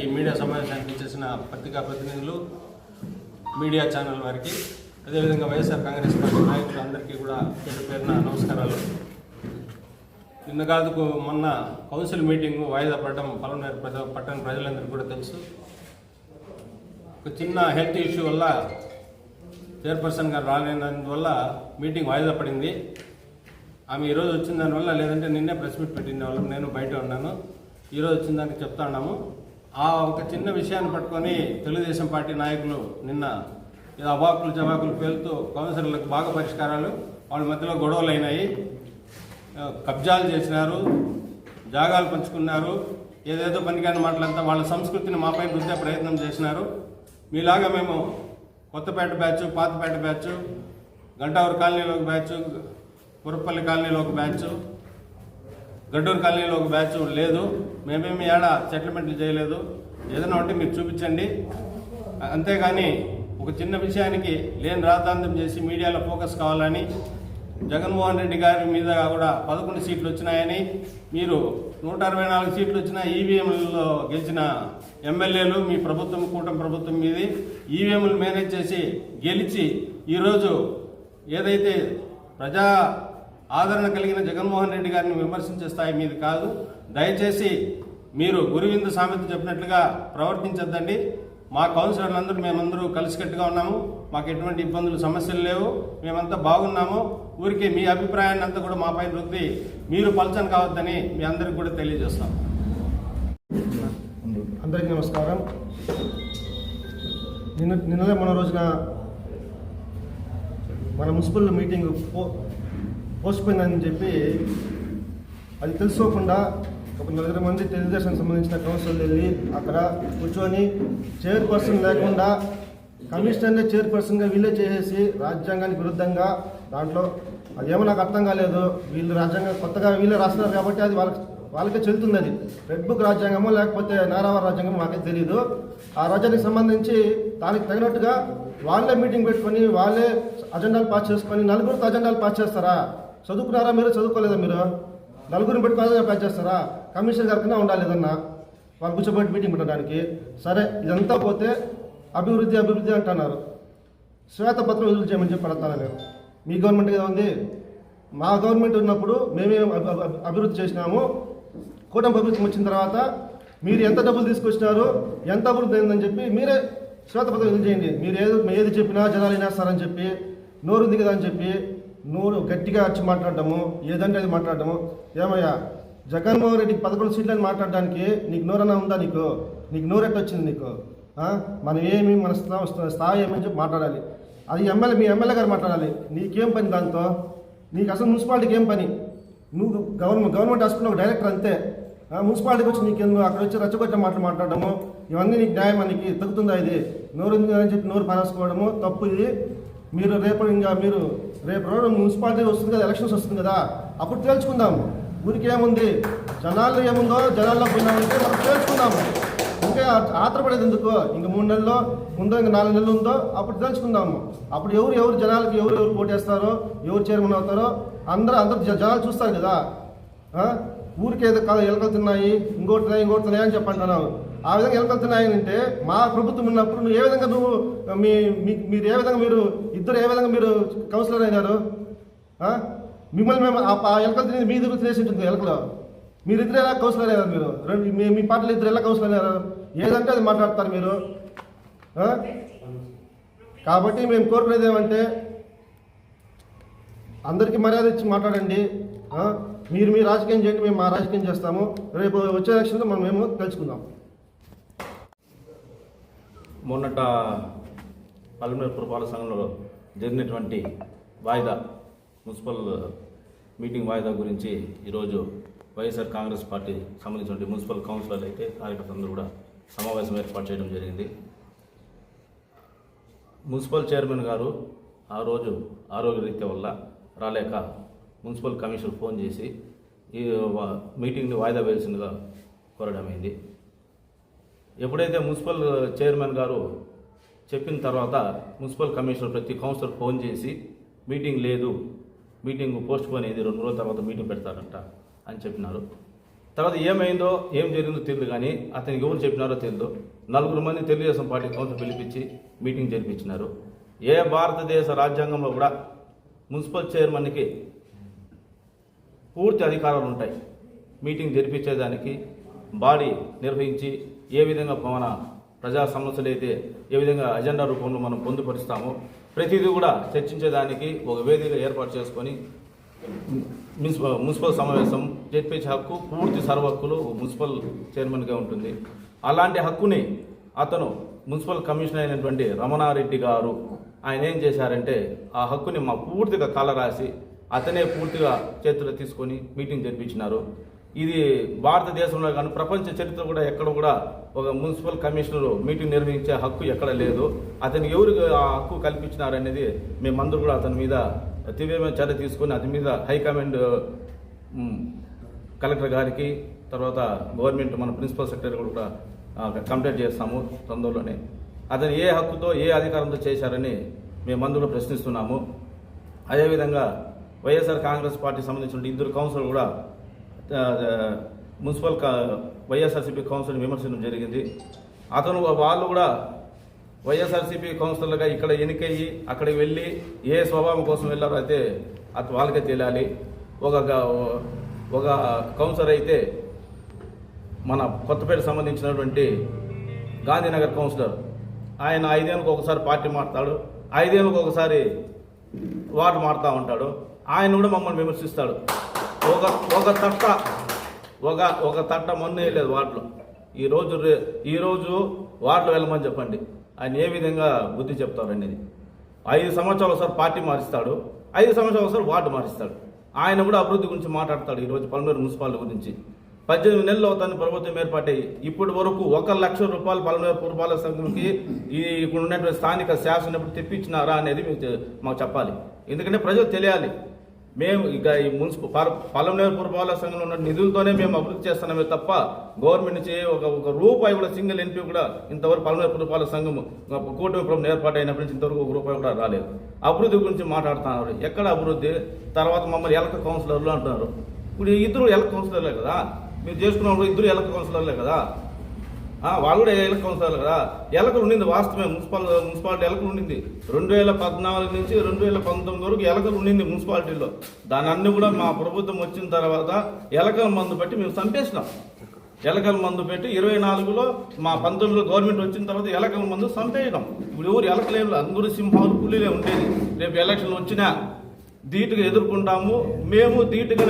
ఈ మీడియా సమావేశానికి చేసిన పత్రికా ప్రతినిధులు మీడియా ఛానల్ వారికి అదేవిధంగా వైఎస్ఆర్ కాంగ్రెస్ పార్టీ నాయకులు అందరికీ కూడా పేరు పేరున నమస్కారాలు. నిన్న కాదుకు మొన్న కౌన్సిల్ మీటింగ్ వాయిదా పడడం పలమనేరు ప్రజ పట్టణ ప్రజలందరికీ కూడా తెలుసు. ఒక చిన్న హెల్త్ ఇష్యూ వల్ల చైర్పర్సన్ గారు రాలేనందువల్ల మీటింగ్ వాయిదా పడింది. ఆమె ఈరోజు వచ్చిన దానివల్ల లేదంటే నిన్నే ప్రెస్ మీట్ పెట్టిన వాళ్ళం నేను బయట ఉన్నాను. ఈరోజు వచ్చిన దానికి చెప్తా ఉన్నాము. ఆ ఒక చిన్న విషయాన్ని పట్టుకొని తెలుగుదేశం పార్టీ నాయకులు నిన్న ఇది అవాకులు జవాకులు పేలుతూ కౌన్సిలర్లకు బాగా పరిష్కారాలు వాళ్ళ మధ్యలో గొడవలు అయినాయి. కబ్జాలు చేసినారు జాగాలు పంచుకున్నారు ఏదేదో పనికిరాని మాటలంతా వాళ్ళ సంస్కృతిని మాపై రుద్దే ప్రయత్నం చేసినారు. మీలాగా మేము కొత్తపేట బ్యాచ్ పాతపేట బ్యాచ్ గంటావూరు కాలనీలో ఒక బ్యాచ్ పురపల్లి కాలనీలో ఒక బ్యాచ్ గడ్డూరు కాలనీలో ఒక బ్యాచ్ లేదు. మేమేమి ఏడ సెటిల్మెంట్లు చేయలేదు. ఏదైనా ఉంటే మీరు చూపించండి. అంతేగాని ఒక చిన్న విషయానికి లేని రాద్ధాంతం చేసి మీడియాలో ఫోకస్ కావాలని జగన్మోహన్ రెడ్డి గారి మీద కూడా పదకొండు సీట్లు వచ్చినాయని మీరు నూట అరవై నాలుగు సీట్లు వచ్చిన ఈవీఎంలలో గెలిచిన ఎమ్మెల్యేలు మీ ప్రభుత్వం కూటమి ప్రభుత్వం మీది. ఈవీఎంలు మేనేజ్ చేసి గెలిచి ఈరోజు ఏదైతే ప్రజా ఆదరణ కలిగిన జగన్మోహన్ రెడ్డి గారిని విమర్శించే స్థాయి మీది కాదు. దయచేసి మీరు గురువింద సామెత చెప్పినట్లుగా ప్రవర్తించద్దండి. మా కౌన్సిలర్లందరూ మేమందరూ కలిసికట్టుగా ఉన్నాము. మాకు ఎటువంటి ఇబ్బందులు సమస్యలు లేవు. మేమంతా బాగున్నాము. ఊరికే మీ అభిప్రాయాన్ని అంతా కూడా మాపై రుద్ది మీరు పలచన కావద్దని మీ అందరికి కూడా తెలియజేస్తాం. అందరికీ నమస్కారం. నిన్న నిన్ననే మన రోజున మన మున్సిపల్ మీటింగ్ పో చెప్పి అది తెలుసుకోకుండా ఒక నలుగురు మంది తెలుగుదేశం సంబంధించిన కౌన్సిల్ వెళ్ళి అక్కడ కూర్చొని చైర్పర్సన్ లేకుండా కమిషనర్నే చైర్పర్సన్గా వీళ్ళే చేసేసి రాజ్యాంగానికి విరుద్ధంగా దాంట్లో అదేమో నాకు అర్థం కాలేదు. వీళ్ళు రాజ్యాంగం కొత్తగా వీళ్ళే రాస్తున్నారు కాబట్టి అది వాళ్ళకి వాళ్ళకే చెల్లుతుంది అది రెడ్ బుక్ రాజ్యాంగమో లేకపోతే నారావారి రాజ్యాంగమో మాకే తెలియదు ఆ రాజ్యానికి సంబంధించి దానికి తగినట్టుగా వాళ్ళే మీటింగ్ పెట్టుకొని వాళ్ళే అజెండాలు పాస్ చేసుకొని నలుగురితో అజెండాలు పాస్ చేస్తారా? చదువుకున్నారా మీరు? చదువుకోలేదా మీరు? నలుగురిని పెట్టుకొని అజెండా చేస్తారా? కమిషనర్ గారికైనా ఉండాలి ఏదన్నా? వాళ్ళు కూర్చోబెట్టి మీటింగ్ పెట్టడానికి. సరే ఇదంతా పోతే అభివృద్ధి అభివృద్ధి అంటున్నారు. శ్వేతపత్రం విడుదల చేయమని చెప్పి అడుగుతాను నేను. మీ గవర్నమెంట్ ఏదో ఉంది. మా గవర్నమెంట్ ఉన్నప్పుడు మేమే అభి- అభివృద్ధి చేసినాము. కూటమి ప్రభుత్వం వచ్చిన తర్వాత మీరు ఎంత డబ్బులు తీసుకొచ్చినారు ఎంత అభివృద్ధి అయిందని చెప్పి మీరే శ్వేతపత్రం విడుదల చేయండి. మీరు ఏది ఏది చెప్పినా జనాలు వినేస్తారని చెప్పి నోరుంది కదా అని చెప్పి నూరు గట్టిగా వచ్చి మాట్లాడటము ఏదంటే అది మాట్లాడటము? ఏమయ్యా జగన్మోహన్ రెడ్డికి పదకొండు సీట్లని మాట్లాడడానికి నీకు నూరన్నా ఉందా నీకు? నీకు నూరెట్టు వచ్చింది నీకు మనం ఏమి మన స్థా- స్థాయి ఏమని చెప్పి మాట్లాడాలి. అది ఎమ్మెల్యే మీ ఎమ్మెల్యే గారు మాట్లాడాలి. నీకేం పని దాంతో? నీకు అసలు మున్సిపాలిటీకి ఏం పని? నువ్వు గవర్నమెంట్ గవర్నమెంట్ హాస్పిటల్ ఒక డైరెక్టర్ అంతే. మున్సిపాలిటీకి వచ్చి నీకు ఎందుకు అక్కడ వచ్చి రచ్చగొట్ట మాటలు మాట్లాడము ఇవన్నీ నీకు న్యాయం నీకు తగ్గుతుందా ఇది? నోరు ఉంది అని చెప్పి నోరు పారేసుకోవడము తప్పు ఇది. మీరు రేపు ఇంకా మీరు రేపు రోజు మున్సిపాలిటీ వస్తుంది కదా ఎలక్షన్స్ వస్తుంది కదా అప్పుడు తేల్చుకుందాం. ఊరికి ఏముంది? జనాల్లో ఏముందో జనాల్లో పోయినామంటే మనం తేల్చుకుందాము ఇంకా ఆత్రపడేది ఎందుకు? ఇంక మూడు నెలల్లో ఉందో ఇంకా నాలుగు నెలలు ఉందో అప్పుడు తెలుసుకుందాము అప్పుడు ఎవరు ఎవరు జనాలకి ఎవరు ఎవరు పోటేస్తారో ఎవరు చైర్మన్ అవుతారో అందరూ అందరు జ- జనాలు చూస్తారు కదా. ఊరికేదో ఊరికి ఏదో కాదు ఎలకలుతున్నాయి ఇంకోటి ఉన్నాయి, ఇంకోటి ఉన్నాయి అని చెప్పంటున్నాను ఆ విధంగా ఎలకలుతున్నాయి మా ప్రభుత్వం ఉన్నప్పుడు నువ్వు ఏ విధంగా నువ్వు మీ మీ- మీరు ఏ విధంగా మీరు ఇద్దరు ఏ విధంగా మీరు కౌన్సిలర్ అయినారు? మిమ్మల్ని మేము ఆ ఎలకలు తినేది మీ దగ్గర తినేసి ఉంటుంది ఎలకలో. మీరిద్దరు ఎలా కౌన్సిలర్ అయ్యారు మీరు? రెండు మీ మీ పార్టీలు ఇద్దరు ఎలా కౌన్సిలర్ అయ్యారు ఏదంటే అది మాట్లాడతారు మీరు. కాబట్టి మేము కోరుకునేది ఏమంటే అందరికీ మర్యాద ఇచ్చి మాట్లాడండి. మీరు మీ రాజకీయం చేయండి మేము మా రాజకీయం చేస్తాము. రేపు వచ్చే ఎలక్షన్లో మనం మేము తెలుసుకుందాం మొన్నట పల్లెమూరు పురపాలక సంఘంలో జరిగినటువంటి వాయిదా మున్సిపల్ మీటింగ్ వాయిదా గురించి ఈరోజు వైఎస్ఆర్ కాంగ్రెస్ పార్టీ సంబంధించిన మున్సిపల్ కౌన్సిలర్లు అయితే కార్యకర్తలందరూ కూడా సమావేశం ఏర్పాటు చేయడం జరిగింది. మున్సిపల్ చైర్మన్ గారు ఆ రోజు ఆరోగ్య రీత్యా వల్ల రాలేక మున్సిపల్ కమిషనర్ ఫోన్ చేసి ఈ మీటింగ్ని వాయిదా వేయాల్సిందిగా కోరడమైంది ఎప్పుడైతే మున్సిపల్ చైర్మన్ గారు చెప్పిన తర్వాత మున్సిపల్ కమిషనర్ ప్రతి కౌన్సిలర్ ఫోన్ చేసి మీటింగ్ లేదు మీటింగ్ పోస్ట్ పోన్ అయింది రెండు రోజుల తర్వాత మీటింగ్ పెడతారంట అని చెప్పినారు. తర్వాత ఏమైందో ఏం జరిగిందో తెలియదు కానీ అతనికి ఎవరు చెప్పినారో తెలియదు నలుగురు మంది తెలుగుదేశం పార్టీ కౌన్సిల్ పిలిపించి మీటింగ్ జరిపించినారు. ఏ భారతదేశ రాజ్యాంగంలో కూడా మున్సిపల్ చైర్మన్కి పూర్తి అధికారాలు ఉంటాయి. మీటింగ్ జరిపించేదానికి బాడీ నిర్వహించి ఏ విధంగా మన ప్రజా సమస్యలు అయితే ఏ విధంగా అజెండా రూపంలో మనం పొందుపరుస్తామో ప్రతిదీ కూడా చర్చించేదానికి ఒక వేదిక ఏర్పాటు చేసుకొని మున్సిపల్ మున్సిపల్ సమావేశం చేర్పించే హక్కు పూర్తి సర్వ హక్కులు మున్సిపల్ చైర్మన్గా ఉంటుంది. అలాంటి హక్కుని అతను మున్సిపల్ కమిషనర్ అయినటువంటి రమణారెడ్డి గారు ఆయన ఏం చేశారంటే ఆ హక్కుని మా పూర్తిగా కలరాసి అతనే పూర్తిగా చేతిలో తీసుకొని మీటింగ్ జరిపించినారు. ఇది భారతదేశంలో కానీ ప్రపంచ చరిత్ర కూడా ఎక్కడ కూడా ఒక మున్సిపల్ కమిషనర్ మీటింగ్ నిర్వహించే హక్కు ఎక్కడ లేదు. అతను ఎవరు ఆ హక్కు కల్పించినారనేది మేమందరూ కూడా అతని మీద తీవ్రమైన చర్య తీసుకొని అతని మీద హైకమాండ్ కలెక్టర్ గారికి తర్వాత గవర్నమెంట్ మన ప్రిన్సిపల్ సెక్రటరీ కూడా కంప్లైంట్ చేస్తాము తొందరలోనే. అతను ఏ హక్కుతో ఏ అధికారంతో చేశారని మేమందరూ ప్రశ్నిస్తున్నాము. అదేవిధంగా వైఎస్ఆర్ కాంగ్రెస్ పార్టీ సంబంధించిన ఇద్దరు కౌన్సిలర్ కూడా మున్సిపల్ కా- వైఎస్ఆర్సీపీ కౌన్సిల్ విమర్శించడం జరిగింది. అతను వాళ్ళు కూడా వైఎస్ఆర్సీపీ కౌన్సిలర్గా ఇక్కడ ఎన్నికయ్యి అక్కడికి వెళ్ళి ఏ స్వభావం కోసం వెళ్ళారో అయితే అది వాళ్ళకే తెలియాలి. ఒక ఒక కౌన్సిలర్ అయితే మన కొత్తపేట సంబంధించినటువంటి గాంధీనగర్ కౌన్సిలర్. ఆయన ఐదేళ్ళకు ఒకసారి పార్టీ మారుతాడు ఐదేళ్ళకు ఒకసారి వార్డు మారుతూ ఉంటాడు. ఆయన కూడా మమ్మల్ని విమర్శిస్తాడు. ఒక ఒక తట్ట ఒక ఒక తట్ట మొన్న వేయలేదు వార్డులో. ఈరోజు రే- ఈరోజు వార్డులో వెళ్ళమని చెప్పండి. ఆయన ఏ విధంగా బుద్ధి చెప్తారు అనేది. ఐదు సంవత్సరాలు ఒకసారి పార్టీ మారుస్తాడు ఐదు సంవత్సరాలు ఒకసారి వార్డు మారుస్తాడు. ఆయన కూడా అభివృద్ధి గురించి మాట్లాడతాడు ఈరోజు పల్మూరు మున్సిపాలిటీ గురించి. పద్దెనిమిది నెలలు అవుతుంది ప్రభుత్వం ఏర్పాటై. ఇప్పటి వరకు ఒక లక్ష రూపాయలు పల్మూరు పురపాలక సంఘంకి ఈ ఇక్కడ ఉన్నటువంటి స్థానిక శాసనప్పుడు తెప్పించినారా అనేది మీకు మాకు చెప్పాలి. ఎందుకంటే ప్రజలు తెలియాలి. మేము ఇక ఈ మున్సిపల్ పలమనేరు పురపాలక సంఘంలో ఉన్న నిధులతోనే మేము అభివృద్ధి చేస్తున్నామే తప్ప గవర్నమెంట్ నుంచి ఒక ఒక రూపాయి కూడా సింగిల్ ఎంపీ కూడా ఇంతవరకు పలమనేరు పురపాలక సంఘం కూటమి ప్రభుత్వం ఏర్పాటైనప్పటి నుంచి ఇంతవరకు ఒక రూపాయి కూడా రాలేదు. అభివృద్ధి గురించి మాట్లాడుతున్నారు. ఎక్కడ అభివృద్ధి? తర్వాత మమ్మల్ని ఎలక కౌన్సిలర్లు అంటున్నారు. ఇప్పుడు ఇద్దరు ఎలక కౌన్సిలర్లే కదా? మీరు చేసుకున్నప్పుడు ఇద్దరు ఎలక కౌన్సిలర్లే కదా? వాళ్ళు కూడా ఎలక కౌన్సిలర్ కదా. ఎలక ఉండింది వాస్తవమే. మున్సిపల్ మున్సిపాలిటీ ఎలక ఉండింది. రెండు వేల పద్నాలుగు నుంచి రెండు వేల పంతొమ్మిది వరకు ఎలకలు ఉండింది మున్సిపాలిటీలో. దాని అన్ని కూడా మా ప్రభుత్వం వచ్చిన తర్వాత ఎలకల మందు పెట్టి మేము చంపేసినాం. ఎలకల మందు పెట్టి ఇరవై నాలుగులో మా పంతొమ్మిదిలో గవర్నమెంట్ వచ్చిన తర్వాత ఎలకల మందు చంపేయడం ఇప్పుడు ఎవరు ఎలకలేరు అందరూ సింహాలు పులిలే ఉండేది. రేపు ఎలక్షన్ వచ్చినా ధీటుగా ఎదుర్కొంటాము. మేము ధీటుగా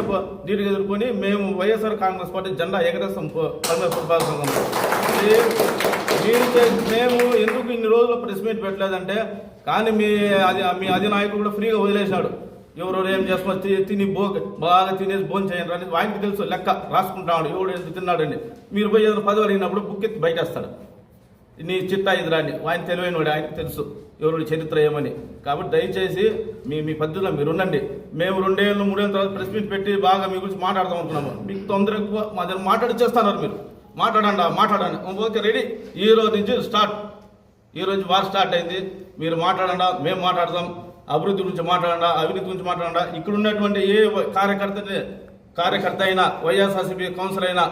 ధీటుగా ఎదుర్కొని మేము వైఎస్ఆర్ కాంగ్రెస్ పార్టీ జెండా ఎగరేస్తాం పల్మేరు ఫుట్బాల్ సంఘం మీరు మేము ఎందుకు ఇన్ని రోజులు ప్రెస్ మీట్ పెట్టలేదంటే కానీ మీ అది మీ అధినాయకుడు కూడా ఫ్రీగా వదిలేశాడు. ఎవరెవరు ఏం చేసుకొని తిని బో బాగా తినేసి భోజనం చేయండి అని ఆయనకి తెలుసు లెక్క రాసుకుంటాడు ఎవడు ఎంత తిన్నాడని. మీరు పోయి ఏదైనా పదవి అడిగినప్పుడు బుక్ ఎత్తి బయటేస్తాడు. నీ చిట్టా ఇది రాని ఆయన తెలివైనవాడు ఆయనకు తెలుసు. ఎవరి చరిత్ర ఏమని? కాబట్టి దయచేసి మీ మీ పద్ధతిలో మీరు ఉండండి. మేము రెండేళ్ళు మూడేళ్ళ తర్వాత ప్రెస్ మీట్ పెట్టి బాగా మీ గురించి మాట్లాడదాం అనుకున్నాము. మీకు తొందర ఎక్కువ మా దగ్గర మాట్లాడిచ్చేస్తున్నారు మీరు. మాట్లాడండి మాట్లాడండి. Okay ready? ఈ రోజు నుంచి స్టార్ట్ ఈ రోజు వార్ స్టార్ట్ అయింది. మీరు మాట్లాడండి మేము మాట్లాడదాం. అభివృద్ధి గురించి మాట్లాడండి అవినీతి గురించి మాట్లాడండి. ఇక్కడ ఉన్నటువంటి ఏ కార్యకర్త కార్యకర్త అయినా వైఎస్ఆర్సీపీ కౌన్సిల్ అయినా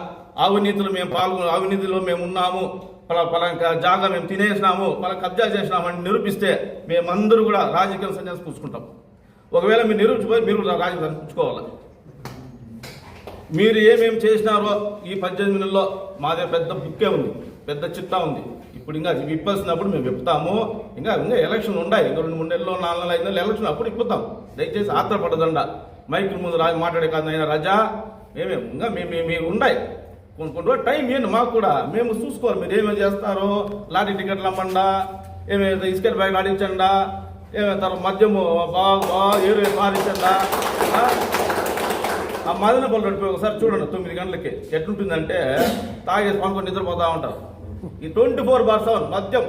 అవినీతిలో మేము పాల్గొ అవినీతిలో మేము ఉన్నాము. పలా పలానా జాగా మేము తినేసినాము పలా కబ్జా చేసినామని నిరూపిస్తే మేమందరూ కూడా రాజకీయ సన్యాసం పుచ్చుకుంటాం ఒకవేళ మీరు నిరూపించిపోయి మీరు రాజకీయ పుచ్చుకోవాలి మీరు ఏమేమి చేసినారో ఈ పద్దెనిమిది నెలల్లో మాదే పెద్ద బుక్కే ఉంది పెద్ద చిట్టా ఉంది. ఇప్పుడు ఇంకా విప్పాల్సినప్పుడు మేము విప్పుతాము. ఇంకా ఇంకా ఎలక్షన్ ఉన్నాయి ఇంకా రెండు మూడు నెలలు నాలుగు నెలలు ఐదు నెలలు ఎలక్షన్ అప్పుడు ఇప్పుతాం దయచేసి ఆత్రపడదండ. మైకుల ముందు రాజు మాట్లాడే కాదు అయినా రజా. మేమే ఇంకా మేము మీరు ఉన్నాయి కొనుక్కుంటూ టైం ఏంటి మాకు కూడా? మేము చూసుకోవాలి. మీరు ఏమేమి చేస్తారో? లారీ టికెట్లు అమ్మండా? ఏమేమి ఇసుకెట్ బ్యాగ్ ఆడించండా? ఏమేమి తర్వాత మద్యము బాగా బాగా ఏరు మారించండా ఆ? మదన మదనపల్లి నడిపోయి ఒకసారి చూడండి. తొమ్మిది గంటలకి. ఎట్లుంటుందంటే తాగేసి పనుకొని నిద్రపోతా ఉంటారు. ఈ ట్వంటీ ఫోర్ బార్ సెవెన్ మద్యం.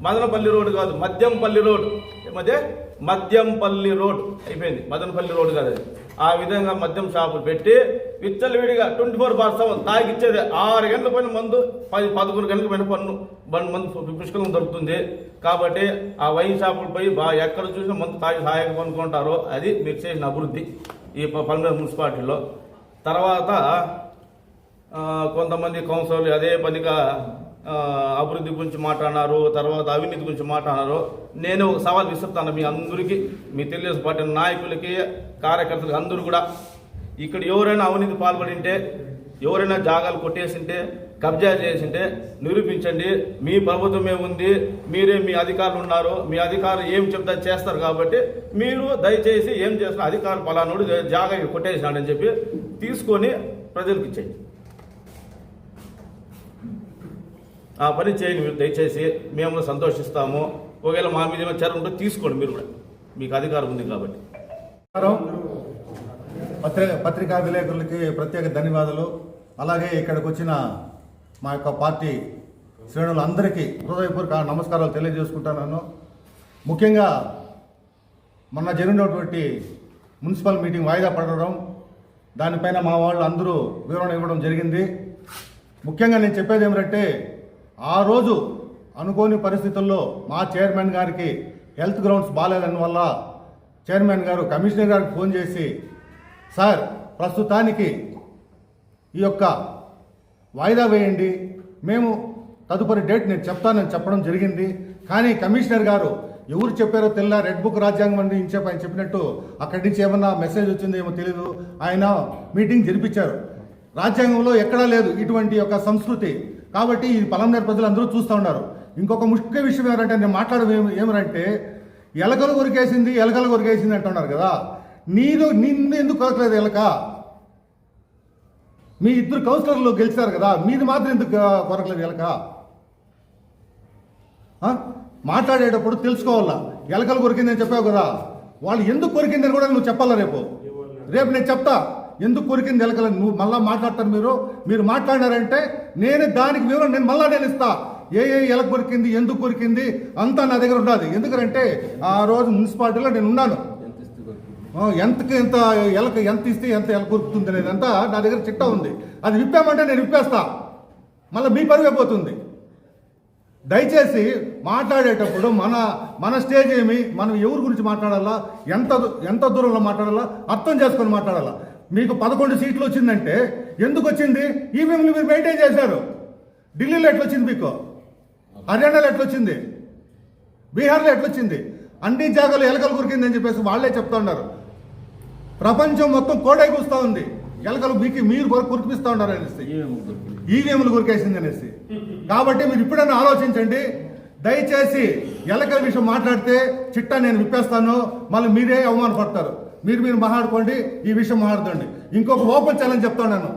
మదనపల్లి రోడ్ కాదు మద్యంపల్లి రోడ్. ఏమదే? మద్యంపల్లి రోడ్. అయిపోయింది. మదనపల్లి రోడ్ కాదు అది. ఆ విధంగా మద్యం షాపులు పెట్టి విచ్చలవిడిగా ట్వంటీ ఫోర్ బార్ సెవెన్ తాగిచ్చేది ఆరు గంటల పైన మందు పది పదకొండు గంటల పైన పన్ను బండి మందు పుష్కలం దొరుకుతుంది. కాబట్టి ఆ వైన్ షాపులు పోయి బాగా ఎక్కడ చూసినా మందు తాగి హాయిగా కొనుక్కుంటారో అది మీరు చేసిన అభివృద్ధి ఈ ప- పల్మేరు మున్సిపాలిటీలో. తర్వాత కొంతమంది కౌన్సిలర్లు అదే పనిగా అభివృద్ధి గురించి మాట్లాడినారు తర్వాత అవినీతి గురించి మాట్లాడినారు. నేను ఒక సవాల్ విసురుతాను మీ అందరికీ మీ తెలుగుదేశం పార్టీ నాయకులకి కార్యకర్తలకి అందరూ కూడా. ఇక్కడ ఎవరైనా అవినీతి పాల్పడింటే ఎవరైనా జాగాలు కొట్టేసింటే కబ్జా చేసింటే నిరూపించండి. మీ ప్రభుత్వమే ఉంది మీరే మీ అధికారులు ఉన్నారు మీ అధికారులు ఏం చెప్తా చేస్తారు కాబట్టి మీరు దయచేసి ఏం చేస్తున్న అధికారులు పలానోడు జాగా కొట్టేసినాడని చెప్పి తీసుకొని ప్రజలకు ఇచ్చేయండి. ఆ పని చేయండి మీరు దయచేసి మేము సంతోషిస్తాము. ఒకవేళ మా మీద ఏమైనా చర్య ఉంటే తీసుకోండి మీరు కూడా. మీకు అధికారం ఉంది కాబట్టి. పత్రిక పత్రికా విలేకరులకి ప్రత్యేక ధన్యవాదాలు. అలాగే ఇక్కడికి వచ్చిన మా యొక్క పార్టీ శ్రేణులందరికీ హృదయపూర్వక నమస్కారాలు తెలియజేసుకుంటున్నాను. ముఖ్యంగా మొన్న జరిగినటువంటి మున్సిపల్ మీటింగ్ వాయిదా పడడం దానిపైన మా వాళ్ళు అందరూ వివరణ ఇవ్వడం జరిగింది. ముఖ్యంగా నేను చెప్పేది ఏమిటంటే ఆ రోజు అనుకోని పరిస్థితుల్లో మా చైర్మన్ గారికి హెల్త్ గ్రౌండ్స్ బాగాలేదని వల్ల చైర్మన్ గారు కమిషనర్ గారికి ఫోన్ చేసి సార్ ప్రస్తుతానికి ఈ యొక్క వాయిదా వేయండి. మేము తదుపరి డేట్ నేను చెప్తానని చెప్పడం జరిగింది. కానీ కమిషనర్ గారు ఎవరు చెప్పారో తెల్ల రెడ్ బుక్ రాజ్యాంగం అండి ఇంచేపు ఆయన చెప్పినట్టు అక్కడి నుంచి ఏమన్నా మెసేజ్ వచ్చిందో ఏమో తెలియదు ఆయన మీటింగ్ జరిపించారు. రాజ్యాంగంలో ఎక్కడా లేదు ఇటువంటి యొక్క సంస్కృతి. కాబట్టి ఈ పలంనేరు ప్రజలు అందరూ చూస్తూ ఉన్నారు. ఇంకొక ముఖ్య విషయం ఏమంటే నేను మాట్లాడడం ఏమంటే ఎలకలు కొరికేసింది ఎలకలు కొరికేసింది అంటున్నారు కదా. నీరు నిన్ను ఎందుకు కొరకలేదు ఎలక? మీ ఇద్దరు కౌన్సిలర్లు గెలిచారు కదా మీది మాత్రం ఎందుకు కొరకలేదు ఎలక? మాట్లాడేటప్పుడు తెలుసుకోవాలా? ఎలకలు కొరికిందని చెప్పావు కదా. వాళ్ళు ఎందుకు కొరికిందని కూడా నువ్వు చెప్పాలా రేపు? రేపు నేను చెప్తా. ఎందుకు కొరికింది ఎలకలు నువ్వు మళ్ళా మాట్లాడతారు మీరు. మీరు మాట్లాడారంటే నేను దానికి వివరణ నేను మళ్ళా నేను ఇస్తా. ఏ ఏ ఎలక కొరికింది? ఎందుకు కొరికింది? అంతా నా దగ్గర ఉండదు ఎందుకంటే ఆ రోజు మున్సిపాలిటీలో నేను ఉన్నాను. ఎంతకి ఎంత ఎలక ఎంత ఇస్తే ఎంత ఎలక కొరుకుతుంది అనేది అంతా నా దగ్గర చిట్టా ఉంది. అది విప్పామంటే నేను విప్పేస్తా. మళ్ళీ మీ పరువు అయిపోతుంది దయచేసి మాట్లాడేటప్పుడు మన మన స్టేజ్ ఏమి? మనం ఎవరి గురించి మాట్లాడాలా? ఎంత ఎంత దూరంలో మాట్లాడాలా? అర్థం చేసుకొని మాట్లాడాలా? మీకు పదకొండు సీట్లు వచ్చిందంటే ఎందుకు వచ్చింది? ఈవీఎంలు మీరు మెయింటైన్ చేశారు. ఢిల్లీలో ఎట్లా వచ్చింది మీకు? హర్యానాలో ఎట్లా వచ్చింది బీహార్లో ఎట్లొచ్చింది? అన్ని జాగాలు ఎలకలు కురికిందని చెప్పేసి వాళ్ళే చెప్తా ఉన్నారు. ప్రపంచం మొత్తం కోడై కూస్తా ఉంది. ఎలకలు మీకు మీరు కురిపిస్తా ఉన్నారు అనేసి. ఈవీఎంలు కొరికేసింది అనేసి. కాబట్టి మీరు ఇప్పుడైనా ఆలోచించండి. దయచేసి ఎలకల విషయం మాట్లాడితే చిట్టా నేను విప్పేస్తాను. మళ్ళీ మీరే అవమానపడతారు. మీరు మీరు మాట్లాడుకోండి ఈ విషయం మాట్లాడండి ఇంకొక ఓపెన్ ఛాలెంజ్ చెప్తాను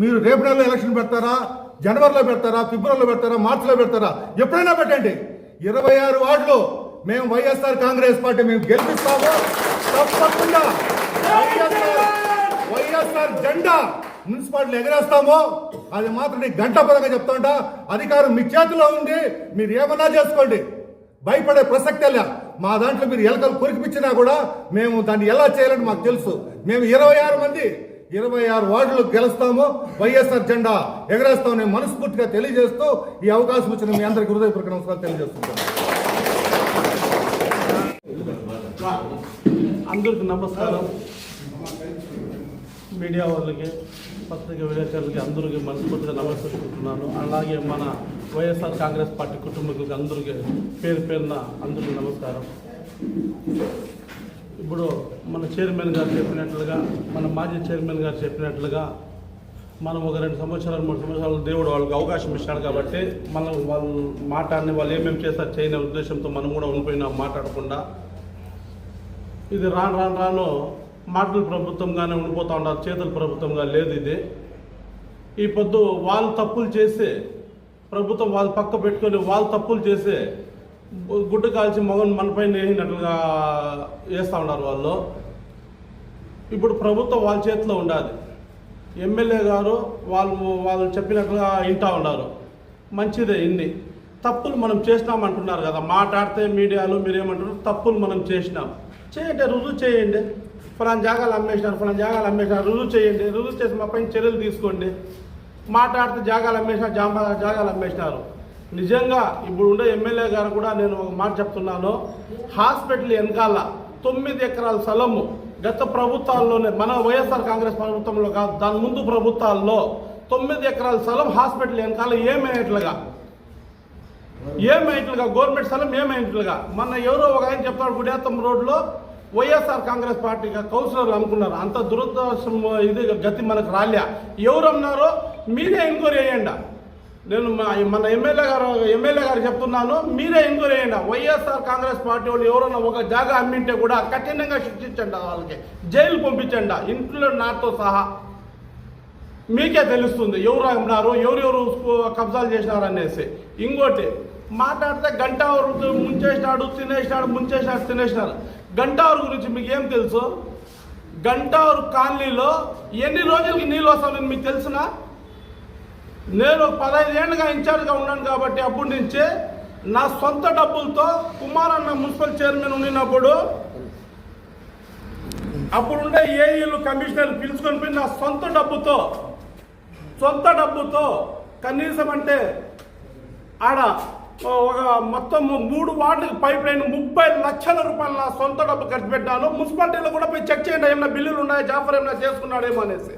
మీరు రేపు నెలలో ఎలక్షన్ పెడతారా జనవరిలో పెడతారా ఫిబ్రవరిలో పెడతారా మార్చిలో పెడతారా? ఎప్పుడైనా పెట్టండి. ఇరవై ఆరు వార్డులు మేము వైఎస్ఆర్ కాంగ్రెస్ పార్టీ మేము గెలిపిస్తాము. తప్పకుండా వైఎస్ఆర్ వైఎస్ఆర్ జెండా మున్సిపాలిటీ ఎగరేస్తామో. అది మాత్రం నేను గంట పరంగా చెప్తాంట అధికారం మీ చేతిలో ఉంది మీరు ఏమన్నా చేసుకోండి. భయపడే ప్రసక్తే లేదు. మా దాంట్లో మీరు ఎలకలు కొరికిపించినా కూడా మేము దాన్ని ఎలా చేయాలని మాకు తెలుసు. మేము ఇరవై ఆరు మంది ఇరవై ఆరు వార్డులు గెలుస్తాము. వైఎస్ఆర్ జెండా ఎగరేస్తామని మనస్ఫూర్తిగా తెలియజేస్తూ ఈ అవకాశం వచ్చిన మీ అందరికీ హృదయపూర్వక నమస్కారం తెలియజేస్తున్నాను. అందరికి నమస్కారం. మీడియా వాళ్ళకి పత్రిక విలేకరులకి అందరికీ మనస్ఫూర్తిగా నమస్కరిస్తున్నాను. అలాగే మన వైఎస్ఆర్ కాంగ్రెస్ పార్టీ కుటుంబీకులకి అందరికీ పేరు పేరున అందరికీ నమస్కారం. ఇప్పుడు మన చైర్మన్ గారు చెప్పినట్లుగా మన మాజీ చైర్మన్ గారు చెప్పినట్లుగా మనం ఒక రెండు సంవత్సరాలు మూడు సంవత్సరాలు దేవుడు వాళ్ళకి అవకాశం ఇచ్చాడు కాబట్టి మనం వాళ్ళు మాట్లాడిన వాళ్ళు ఏమేమి చేస్తారు చేయని ఉద్దేశంతో మనం కూడా ఉండిపోయినా మాట్లాడకుండా. ఇది రాను రాను రాను మాటల ప్రభుత్వంగానే ఉండిపోతా ఉన్నారు చేతుల ప్రభుత్వంగా లేదు ఇది. ఈ పొద్దు వాళ్ళు తప్పులు చేసి ప్రభుత్వం వాళ్ళు పక్క పెట్టుకొని వాళ్ళు తప్పులు చేసి గుడ్డ కాల్చి మగన్ మనపైన వేసినట్లుగా వేస్తూ ఉన్నారు వాళ్ళు. ఇప్పుడు ప్రభుత్వం వాళ్ళ చేతిలో ఉండాలి. ఎమ్మెల్యే గారు వాళ్ళు వాళ్ళు చెప్పినట్లుగా వింటా ఉన్నారు. మంచిదే ఇన్ని. తప్పులు మనం చేసినామంటున్నారు కదా మాట్లాడితే మీడియాలో మీరు ఏమంటున్నారు? తప్పులు మనం చేసినాం. చేయండి రుజువు చేయండి. ఫలాన్ జాగాలు అమ్మేసినారు ఫలాన్ జాగాలు అమ్మేసినారు. రుజువు చేయండి రుజువు చేసి మా పైన చర్యలు తీసుకోండి. మాట్లాడితే జాగాలు అమ్మేసినారు జామ జాగాలు అమ్మేసినారు. నిజంగా ఇప్పుడు ఉండే ఎమ్మెల్యే గారు కూడా నేను ఒక మాట చెప్తున్నాను. హాస్పిటల్ వెనకాల తొమ్మిది ఎకరాల స్థలము గత ప్రభుత్వాల్లోనే మన వైఎస్ఆర్ కాంగ్రెస్ ప్రభుత్వంలో కాదు దాని ముందు ప్రభుత్వాల్లో తొమ్మిది ఎకరాల స్థలం హాస్పిటల్ వెనకాల ఏమైనట్లుగా ఏమైనట్లుగా గవర్నమెంట్ స్థలం ఏమైనట్లుగా మన ఎవరో ఒక ఆయన చెప్తాడు గుడియాత్తం రోడ్లో వైఎస్ఆర్ కాంగ్రెస్ పార్టీగా కౌన్సిలర్లు అనుకున్నారు. అంత దురదృష్టం ఇది గతి మనకు రాలే. ఎవరున్నారో మీరే ఎంక్వైరీ చేయండి. నేను మన ఎమ్మెల్యే గారు ఎమ్మెల్యే గారు చెప్తున్నాను మీరే ఎంక్వైరీ చేయండి. వైఎస్ఆర్ కాంగ్రెస్ పార్టీ వాళ్ళు ఎవరన్నా ఒక జాగా అమ్మింటే కూడా కఠినంగా శిక్షించండి వాళ్ళకి. జైలు పంపించండి. ఇంట్లో నాతో సహా. మీకే తెలుస్తుంది ఎవరు అమ్మినారు ఎవరెవరు కబ్జాలు చేసినారు అనేసి. ఇంకోటి మాట్లాడితే గంట ముంచేసినాడు తినేసినాడు ముంచేసినాడు తినేసినాడు గంటావరు గురించి మీకు ఏం తెలుసు? గంటావరు కాలనీలో ఎన్ని రోజులకి నీళ్ళు వస్తాయని మీకు తెలుసునా? నేను పదహైదు ఏళ్ళుగా ఇన్ఛార్జ్గా ఉన్నాను కాబట్టి అప్పటి నుంచే నా సొంత డబ్బులతో కుమారన్న మున్సిపల్ చైర్మన్ ఉండినప్పుడు అప్పుడుండే ఏఈలు కమిషనర్ పిలుచుకొని పోయి నా సొంత డబ్బుతో సొంత డబ్బుతో కనీసం అంటే ఆడ ఒక మొత్తం మూడు వార్డులకు పైప్ లైన్ ముప్పై లక్షల రూపాయలు నా సొంత డబ్బు ఖర్చు పెట్టాను. మున్సిపాలిటీలో కూడా పోయి చెక్ చేయండి ఏమైనా బిల్లులు ఉన్నాయా జాఫర్ ఏమైనా చేసుకున్నాడేమో అనేసి.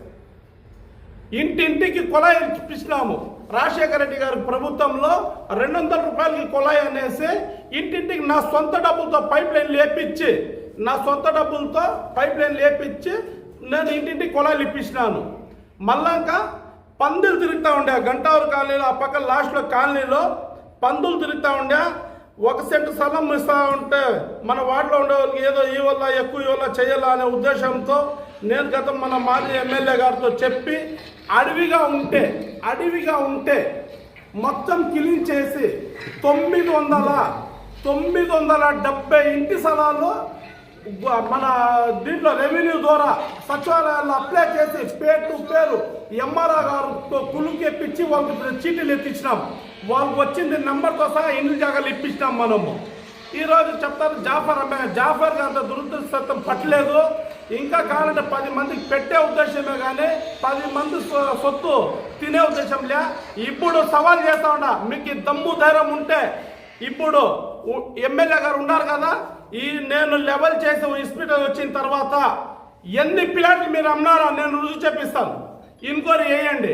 ఇంటింటికి కొలాయి ఇప్పించినాము రాజశేఖర రెడ్డి గారి ప్రభుత్వంలో రెండు వందల రూపాయలకి కొలాయి అనేసి ఇంటింటికి నా సొంత డబ్బులతో పైప్ లైన్ లేపించి నా సొంత డబ్బులతో పైప్ లైన్ లేపించి నేను ఇంటింటికి కొలాయిలు ఇప్పించినాను మళ్ళాక పందులు తిరుగుతూ ఉండే గంటావరం కాలనీలో ఆ పక్క లాస్ట్లో కాలనీలో పందులు తిరుగుతూ ఉండే ఒక సెంటు స్థలం ఇస్తా ఉంటే మన వాటిలో ఉండే వాళ్ళకి ఏదో ఈ వల్ల ఎక్కువ ఈ వల్ల చేయాలా అనే ఉద్దేశంతో నేను గతం మన మాజీ ఎమ్మెల్యే గారితో చెప్పి అడవిగా ఉంటే అడవిగా ఉంటే మొత్తం క్లీన్ చేసి తొమ్మిది వందల తొమ్మిది వందల డెబ్బై ఇంటి స్థలాలు మన దీంట్లో రెవెన్యూ ద్వారా సచివాలయాల్లో అప్లై చేసి పేరు టు పేరు ఎంఆర్ఆర్ గారితో కులుకి ఇప్పించి వాళ్ళకి చీటీలు ఎత్తించినాం వాళ్ళకి వచ్చింది నెంబర్తో సహా ఇండ్ల జాగాలు ఇప్పించినాం మనము. ఈరోజు చెప్తారు జాఫర్ అమ్మే జాఫర్ అంత దురదృష్టం పట్టలేదు. ఇంకా కావాలంటే పది మందికి పెట్టే ఉద్దేశమే కానీ పది మంది సొత్తు తినే ఉద్దేశం లే. ఇప్పుడు సవాల్ చేస్తా ఉన్నా మీకు దమ్ము ధైర్యం ఉంటే ఇప్పుడు ఎమ్మెల్యే గారు ఉన్నారు కదా ఈ నేను లెవెల్ చేసి హాస్పిటల్ వచ్చిన తర్వాత ఎన్ని ప్లాట్లు మీరు అమ్మారో నేను రుజువు చెప్పిస్తాను. ఇన్క్వైరీ వేయండి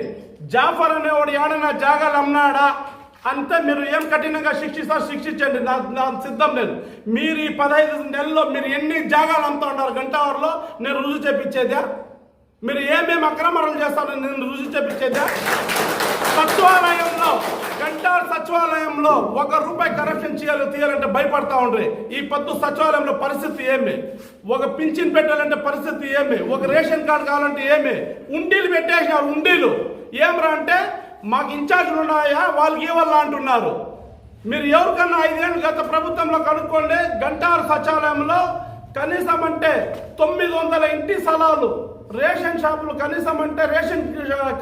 జాఫర్ అనేవాడు ఏడైనా జాగాలు అమ్మాడా? అంతే మీరు ఏం కఠినంగా శిక్షిస్తారు శిక్షించండి నా నా సిద్ధం లేదు. మీరు ఈ పదహైదు నెలల్లో మీరు ఎన్ని జాగాలు అమ్ముతా ఉన్నారు గంట నేను రుజువు చేపించేదా మీరు ఏమేమి అక్రమాలు చేస్తారని నేను రుచి చెప్పించేదా సచివాలయంలో గంటా సచివాలయంలో ఒక రూపాయి కరప్షన్ చేయాలి తీయాలంటే భయపడతా ఉండ్రి. ఈ పత్తు సచివాలయంలో పరిస్థితి ఏమి? ఒక పింఛన్ పెట్టాలంటే పరిస్థితి ఏమి? ఒక రేషన్ కార్డు కావాలంటే ఏమి? ఉండీలు పెట్టేసినారు ఉండీలు. ఏమరా అంటే మాకు ఇన్ఛార్జ్లు ఉన్నాయా? వాళ్ళకి ఇవ్వాలా అంటున్నారు. మీరు ఎవరికన్నా ఐదేళ్ళు గత ప్రభుత్వంలో కనుక్కోండి గంటారు సచివాలయంలో కనీసం అంటే తొమ్మిది వందల ఇంటి స్థలాలు. రేషన్ షాపులు కనీసం అంటే రేషన్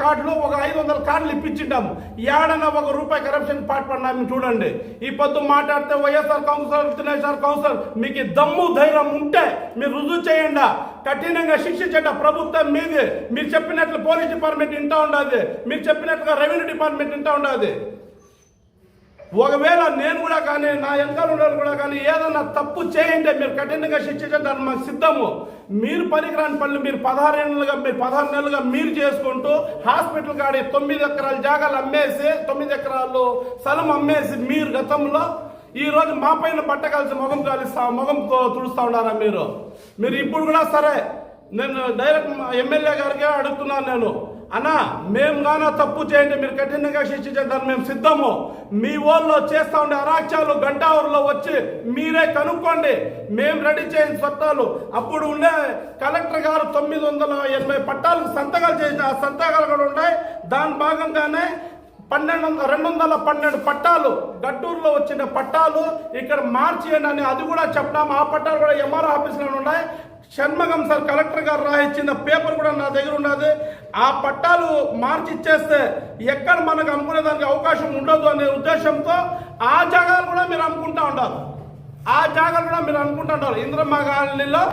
కార్డులు ఒక ఐదు వందల కార్డులు ఇప్పించింటాము ఏడన్నా ఒక రూపాయి కరప్షన్ పాటుపడినాము చూడండి. ఈ పొద్దు మాట్లాడితే వైఎస్ఆర్ కౌన్సిలర్ తినేసార్ కౌన్సిలర్ మీకు దమ్ము ధైర్యం ఉంటే మీరు రుజువు చేయండి. కఠినంగా శిక్షించండి ప్రభుత్వం మీది. మీరు చెప్పినట్లు పోలీస్ డిపార్ట్మెంట్ ఇంటా ఉండదు. మీరు చెప్పినట్లుగా రెవెన్యూ డిపార్ట్మెంట్ ఇంటా ఉండదు. ఒకవేళ నేను కూడా కానీ నా వెనకాల ఉన్నవాళ్ళు కూడా కానీ ఏదన్నా తప్పు చేయండి మీరు కఠినంగా శిక్షించడానికి మాకు సిద్ధము. మీరు పనికిరాని పనులు మీరు పదహారు ఏళ్ళుగా మీరు పదహారు నెలలుగా మీరు చేసుకుంటూ హాస్పిటల్ కాడి తొమ్మిది ఎకరాల జాగాలు అమ్మేసి తొమ్మిది ఎకరాలు స్థలం అమ్మేసి మీరు గతంలో ఈ రోజు మా పైన బట్ట కలిసి మొగం కలిస్తా మొగం తుడుస్తా ఉన్నారా మీరు? మీరు ఇప్పుడు కూడా సరే నేను డైరెక్ట్ ఎమ్మెల్యే గారికి అడుగుతున్నాను నేను. అన్నా మేము గానా తప్పు చేయండి మీరు కఠినంగా శిక్షించడానికి మేము సిద్ధము. మీ ఊళ్ళో చేస్తా ఉండే అరాక్షాలు గంటావూరులో వచ్చి మీరే కనుక్కోండి. మేము రెడీ చేయని చట్టాలు అప్పుడు ఉండే కలెక్టర్ గారు తొమ్మిది వందల ఎనభై పట్టాలకు సంతకాలు చేసిన ఆ సంతకాలు కూడా ఉన్నాయి దాని భాగంగానే పన్నెండు వందల రెండు వందల పన్నెండు పట్టాలు గట్టూరులో వచ్చిన పట్టాలు ఇక్కడ మార్చేయండి అని అది కూడా చెప్పడం ఆ పట్టాలు కూడా ఎంఆర్ ఆఫీస్లో ఉన్నాయి. షణ్మగం సార్ కలెక్టర్ గారు రాయించిన పేపర్ కూడా నా దగ్గర ఉన్నది. ఆ పట్టాలు మార్చి ఇచ్చేస్తే ఎక్కడ మనకు అమ్ముకునే దానికి అవకాశం ఉండదు అనే ఉద్దేశంతో ఆ జాగాలు కూడా మీరు అమ్ముకుంటా ఉండాలి. ఆ జాగాలు కూడా మీరు అనుకుంటా ఉండాలి. ఇంద్రమ్మ కాలనీలో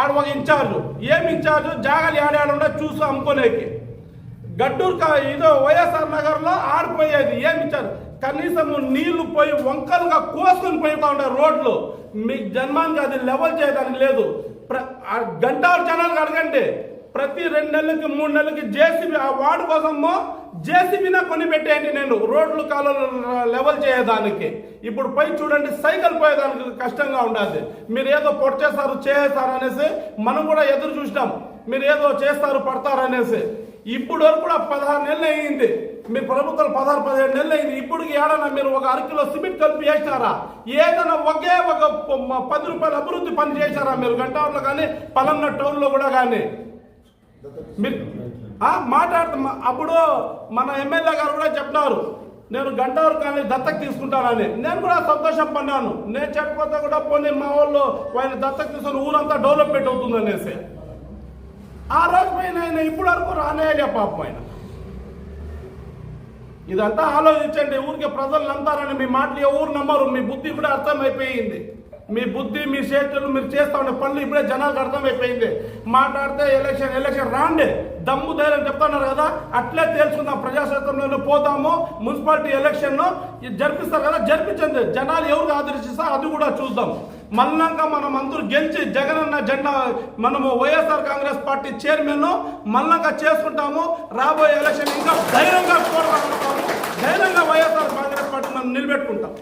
ఆడ ఒక ఇన్ఛార్జు ఏం ఇన్ఛార్జు? జాగాలు ఏడాడు చూసి అమ్ముకునేకి గడ్డూరు కా- ఇదో వైఎస్ఆర్ నగర్లో ఆడిపోయేది. ఏమిచ్చారు కనీసం నీళ్ళు పోయి వంకలుగా కోసుకొని పోయితా ఉంటారు రోడ్లు. మీకు జన్మానికి అది లెవెల్ చేయడానికి లేదు. ప్ర- జనాలకు అడగండి. ప్రతి రెండు నెలలకి మూడు నెలలకి జేసీబీ ఆ వార్డు కోసము జేసీబీనే కొని పెట్టేయండి నేను. రోడ్లు కాలువలు లెవెల్ చేయడానికి. ఇప్పుడు పై చూడండి సైకిల్ పోయేదానికి కష్టంగా ఉండాలి మీరు ఏదో పొట్టేస్తారు చేస్తారు అనేసి మనం కూడా ఎదురు చూసినాం. మీరు ఏదో చేస్తారు పడతారు అనేసి. ఇప్పుడు వరకు కూడా పదహారు నెలలు అయింది మీ ప్రభుత్వం పదహారు పదిహేడు నెలలు అయింది ఇప్పటికి ఏడన్నా మీరు ఒక అరకిలో సిమెంట్ కలిపి వేసినారా ఏదైనా ఒకే ఒక పది రూపాయల అభివృద్ధి పని చేశారా మీరు? గంటవరంలో కానీ పలన్న టౌన్లో కూడా కానీ? మీరు మాట్లాడుతున్నా అప్పుడు మన ఎమ్మెల్యే గారు కూడా చెప్పినారు. నేను గంటవరకు కానీ దత్తకు తీసుకుంటానని. నేను కూడా సంతోషం పన్నాను నేను చెప్పకపోతే కూడా పోనీ మా వాళ్ళు వాళ్ళని దత్తకు తీసుకొని ఊరంతా డెవలప్మెంట్ అవుతుంది అనేసి. ఆ రోజు పైన ఆయన ఇప్పుడు వరకు రానేలే పాపం ఆయన. ఇదంతా ఆలోచించండి ఊరికే ప్రజలు నమ్ముతారని మీ మాటలు ఎవరు నమ్మరు మీ బుద్ధి కూడా అర్థమైపోయింది. మీ బుద్ధి మీ చేతులు మీరు చేస్తా ఉండే పనులు ఇప్పుడే జనాలకు అర్థమైపోయింది. మాట్లాడితే ఎలక్షన్ ఎలక్షన్ రాండి. దమ్ము ధైర్యం చెప్తున్నారు కదా అట్లే తేల్చుకుందాం ప్రజాస్వామ్యంలో పోతాము. మున్సిపాలిటీ ఎలక్షన్ జరిపిస్తారు కదా జరిపించండి. జనాలు ఎవరు ఆదర్శిస్తా అది కూడా చూద్దాం. మళ్ళాక మనం అందరూ గెలిచి జగనన్న జెండా మనము వైఎస్ఆర్ కాంగ్రెస్ పార్టీ చైర్మన్ మళ్ళాక చేసుకుంటాము. రాబోయే ఎలక్షన్ ఇంకా ధైర్యంగా పోరాడతాము. ధైర్యంగా వైఎస్ఆర్ కాంగ్రెస్ పార్టీ మనం నిలబెట్టుకుంటాం.